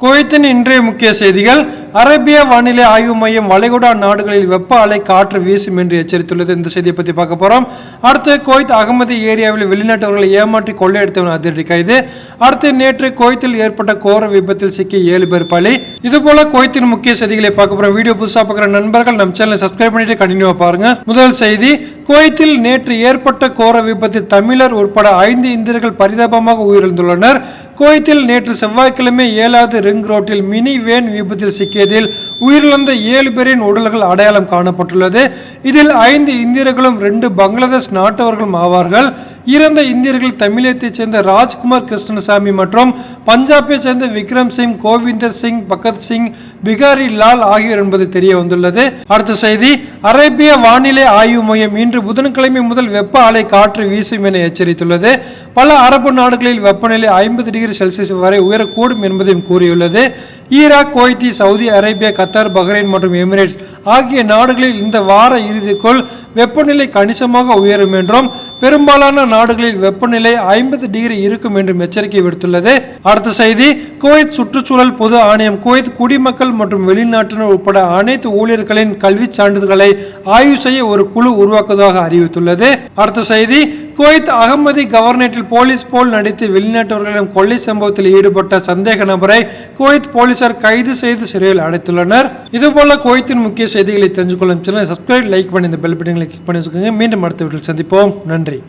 குவைத்தின் இன்றைய முக்கிய செய்திகள். அரேபிய வானிலை ஆய்வு மையம் வளைகுடா நாடுகளில் வெப்ப அலை காற்று வீசும் என்று எச்சரித்துள்ளது. இந்த செய்தியை பற்றி பார்க்க போகிறோம் அடுத்து குவைத் அகமதி ஏரியாவில் வெளிநாட்டவர்களை ஏமாற்றி கொள்ளையடித்தவன் அதிரடி கைது. அடுத்து நேற்று குவைத்தில் ஏற்பட்ட கோர விபத்தில் சிக்கிய ஏழு பேர் பலி. இதுபோல குவைத்தின் முக்கிய செய்திகளை பார்க்க போறோம். வீடியோ புதுசாக பார்க்குற நண்பர்கள் நம்ம சேனலை சப்ஸ்கிரைப் பண்ணிட்டு கண்டினியூவா பாருங்க. முதல் செய்தி குவைத்தில் நேற்று ஏற்பட்ட கோர விபத்தில் தமிழர் உட்பட ஐந்து இந்தியர்கள் பரிதாபமாக உயிரிழந்துள்ளனர். குவைத்தில் நேற்று செவ்வாய்க்கிழமை ஏழாவது ரிங் ரோட்டில் மினி வேன் விபத்தில் சிக்கியதில் உயிரிழந்த ஏழு பேரின் உடல்கள் அடையாளம் காணப்பட்டுள்ளது. இதில் ஐந்து இந்தியர்களும் ரெண்டு பங்களாதேஷ் நாட்டவர்களும் ஆவார்கள். இறந்த இந்தியர்கள் தமிழகத்தைச் சேர்ந்த ராஜ்குமார் கிருஷ்ணசாமி மற்றும் பஞ்சாபைச் சேர்ந்த விக்ரம் சிங் கோவிந்தர் சிங் பகத் சிங் பிகாரி லால் ஆகியோர் என்பது தெரிய வந்துள்ளது. அடுத்த செய்தி அரேபிய வானிலை ஆய்வு மையம் இன்று புதன்கிழமை முதல் வெப்ப அலை காற்று வீசும் என எச்சரித்துள்ளது. பல அரபு நாடுகளில் வெப்பநிலை ஐம்பது டிகிரி செல்சியஸ் வரை உயரக்கூடும் என்பதையும் கூறியுள்ளது. Iraq Kuwaiti Saudi Arabia Qatar Bahrain மற்றும் எமிரேட்ஸ் ஆகிய நாடுகளில் இந்த வார இறுதிக்குள் வெப்பநிலை கணிசமாக உயரும் என்றும் பெரும்பாலான நாடுகளில் வெப்பநிலை ஐம்பது டிகிரி இருக்கும் என்றும் எச்சரிக்கை விடுத்துள்ளது. அடுத்த செய்தி குவைத் சுற்றுச்சூழல் பொது ஆணையம் குவைத் குடிமக்கள் மற்றும் வெளிநாட்டினர் உட்பட அனைத்து ஊழியர்களின் கல்விச் சான்றிதழ்களை ஆய்வு செய்ய ஒரு குழு உருவாக்குவதாக அறிவித்துள்ளது. அடுத்த செய்தி குவைத் அகமதி கவர்னேட்டில் போலீஸ் போல் நடித்து வெளிநாட்டவர்களிடம் கொள்ளை சம்பவத்தில் ஈடுபட்ட சந்தேக நபரை குவைத் போலீசார் கைது செய்து சிறையில் அடைத்துள்ளனர். இதுபோல குவைத்தின் முக்கிய செய்திகளை தெரிஞ்சு கொள்ளும் சேனலை சப்ஸ்கிரைப் லைக் பண்ணி இந்த பெல் பட்டனை கிளிக் பண்ணி வச்சுக்கோங்க. மீண்டும் அடுத்த வீட்டில் சந்திப்போம். நன்றி.